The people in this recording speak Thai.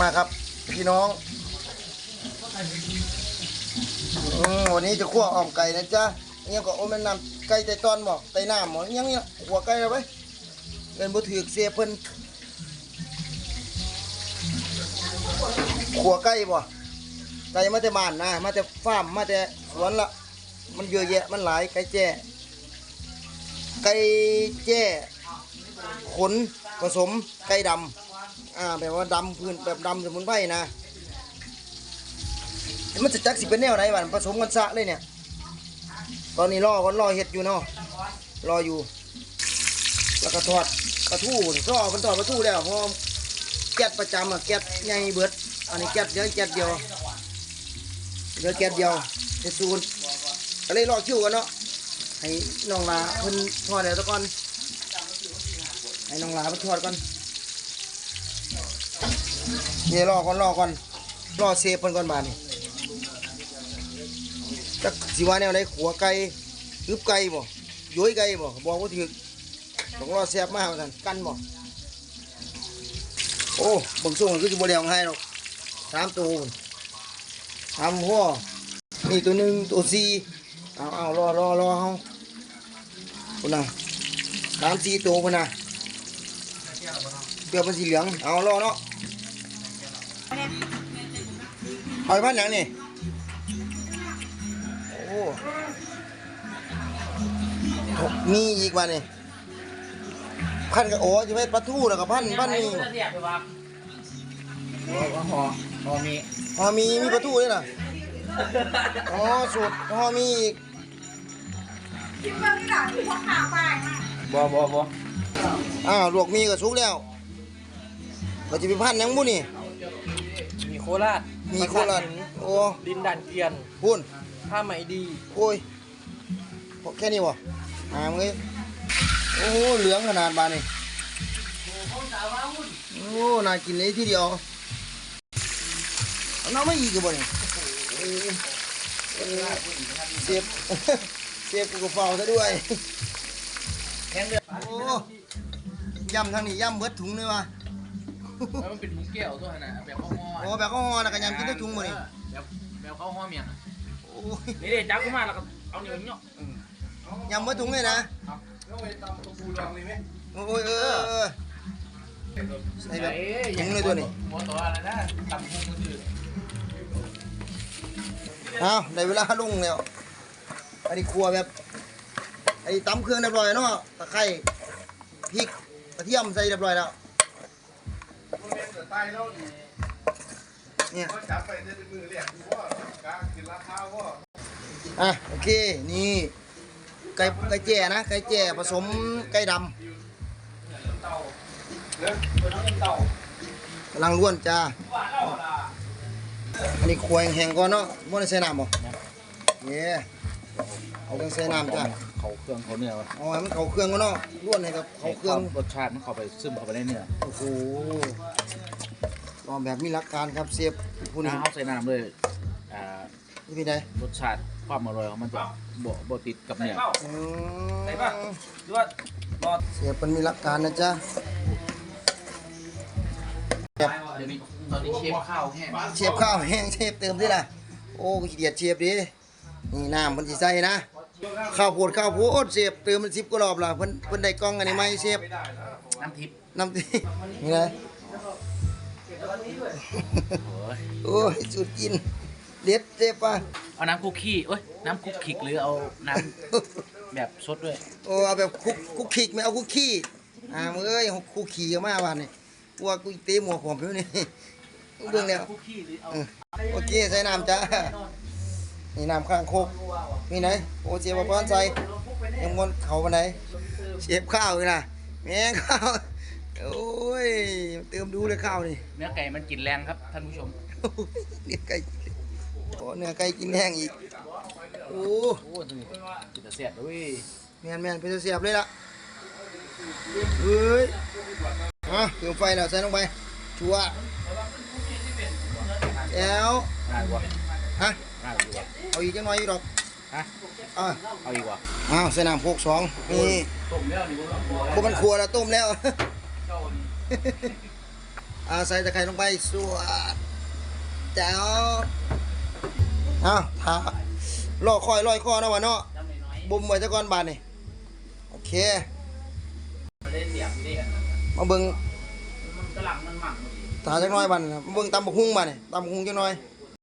มาครับ พี่น้องอืมวันนี้จะคั่วอ่อมไก่นะจ๊ะเนี่ยก็โอ้แม่นนำไก่ไตตอนบ่ไตน้ำบ่ยังเนี่ยหัวไก่เอาไว้เงินบ่ถือเสียเพิ่นขัวไก่บ่ไก่มาแต่บ้านนะมาแต่ฟาร์มมาแต่สวนละมันเยอะแยะมันหลายไก่แจ้ไก่แจ้ขนผสมไก่ดำ อ่าแบบว่าดำพื้นแบบดำสมุนไพรนะมันจะจักสิเป็นแนวไหนบ้านผสมกันซะเลยเนี่ย ตอนนี้รอก่อนรอเห็ดอยู่เนาะรออยู่ แล้วก็ทอดปลาทูนี่รอมันทอดปลาทูแล้วพราะแก๊สประจำอะแก๊สใหญ่เบิด อันนี้แก๊สเดียวแก๊สเดียวเดี๋ยวแก๊สเดียวเจ็ดศูนก็เลยรอคิวกันเนาะให้น้องลาเพิ่นทอดเดี๋ยวตะก่อนให้น้องลาเพิ่นทอดก่อน เดี๋ยวรอก่อนรอก่อนรอเซฟเพิ่นก่อนบาดนี่จักสิว่าแนวไหนขัวไก่ฮึบไก่บ่ย้อยไก่บ่บอกว่าถือต้องรอแซ่บมากว่าซั่นกันบ่โอ้บิ่งส่งคือสิบ่แล้วให้หรอกสามตัวสามหัวนี่ตัวหนึ่งตัวสี่เอาเอารอรอรอเฮาพุ่นน่ะสามสี่ตัวพุ่นน่ะเปรี้ยวเป็นสีเหลือง เอารอเนาะ หอยพันหยังนี่ โอ้มีอีกวันนี่ พันกับโอ้จะไม่ปลาทูแล้วกับพันพันนี่ก็หอหอมีพอมีมีปลาทูด้วยนะอ๋อสูตรพอมีอีกคิดว่าที่หลังที่พกหาไปนะบอบอบออ้าวลวกมีกับสุกแล้วเราจะไปพันหยังบุนี่มีโค ราชมีโคราชโอ้ดินดันเกวียนพุ่นผ้าไหมดีโอ้ยพอแค่นี้วะอ่ามึงเอ้ยโอ้โหเหลืองขนาดบานนี่โอ้น่ากินเลยทีเดียวเอาน้ำไม่อีกกับบ่นี่โอ้ยเสียบเสียบกูก็เฝ้าซะด้วยแข็งเดือดโอ้ยำทางนี้ยำเบิดถุงเลยวะ มันเป็นถุงแก้วตัวนะแบบข้าวหอโอ้แบบก็ห่อนะกันยำกินได้ถุงบ่นี่แบบแบบข้าวหอเมียงโอ้ยนี่เด็จับขึ้นมาแล้วก็เอานิ้วเนาะยำเบิดถุงเลยนะโอ้ยเออเออใส่แบบถุงเลยตัวนี้หัวตัวอะไรนะตำพุงมือถือเอาได้เวลาลงแล้วอันนี้ครัวแบบไอ้ตำเครื่องเรียบร้อยเนาะตะไคร้พริกกระเทียมใส่เรียบร้อยแล้ว เนี่ยจับไปได้เป็นมือเรียกกูว่าการกินราคาว่าอะโอเคนี่ไก่ไก่แจ่นะไก่แจ่ผสมไก่ดำกำลังล้วนจ้าอันนี้ครัวแห้งๆก่อนเนาะบ่ได้ใส่น้ำบ่เย้เอาต้องใส่น้ำจ้าเขาเครื่องเขาเนื้อเอาให้มันเข้าเครื่องก่อนเนาะล้วนให้กับเข้าเครื่องรสชาติมันเข้าไปซึมเข้าไปในเนื้อโอ้โห ตอนแบบมีหลักการครับเสียบผู้นี้น้ำเขาใส่น้ำเลยอ่านี่พี่ใดรสชาติความอร่อยของมันจะบ่บ่ติดกับเนื้ออืมหรือว่าบอเสียบมันมีหลักการนะจ๊ะ เดี๋ยวนี้ตอนนี้เชฟข้าวแห้งเชียบข้าวแห้งเชียบเติมด้วยล่ะ โอ้ขี้เดียดเชียบดินี่น้ำมันสิใส่นะ ข้าวโพดข้าวโพดเสียบเติมมันสิบกว่ารอบละเพิ่นเพิ่นได้กล้องอันนี้ไหมเสียบน้ำทิพย์น้ำที่นี่เลย โอ้ยโอ้ยสุดกินเด็ดเจ็บป่ะเอาน้ำคุกกี้เอ้ยน้ำคุกคิกหรือเอาน้ำแบบสดด้วยโอ้เอาแบบคุกคุกขีกไม่เอาคุกขี้อ่ามึงเอ้ยคุกขี้ก็มาวันนี่กลัวกูเตะหมวกผมอยู่นี่เบิ่งแล้วคุกกี้หรือเอาโอเคใส่น้ำจ้านี่น้ำข้างโคกนี่ไหนโอเสียบป้อนใส่ยังมนเขาไปไหนเชฟข้าวเลยนะแม่งข้าวโอ้ย เติมดูเลยข้าวนี่เนื้อไก่มันกลินแรงครับท่านผู้ชม เนื้อไก่โอ้เนื้อไก่กินแห้งอีก โอ้โอ้นี่กินแต่เสียดด้วยแม่นแม่นเป็นเสียบเลยล่ะเฮ้ยอะเติมไฟแล้วใส่ลงไป ชัวร์แล้วง่ายกว่าฮะง่ายกว่าเอาอีกจังหน่อยอีกดอกฮะอะเอาอีกว่าอ้าวใส่น้ำโคกสองนี่ต้มแล้วนี่บ่ต้องกลัวพวกมันครัวแล้วต้มแล้วเจ้านี่ออ่า ใส่ตะไคร้ลงไปสวดแจ๋วเอาทาล่อคอยลอยคอนะวะเนาะจำน้อยบุมไว้ตะกอนบานนี่โอเคๆประเด็นเสียงนี่กันมาเบิ่งมันกำลังมันหมั่นทาจักหน้อยบานมาเบิ่งตำบักหุ่งบานนี่ตำบักหุ่งจักหน้อย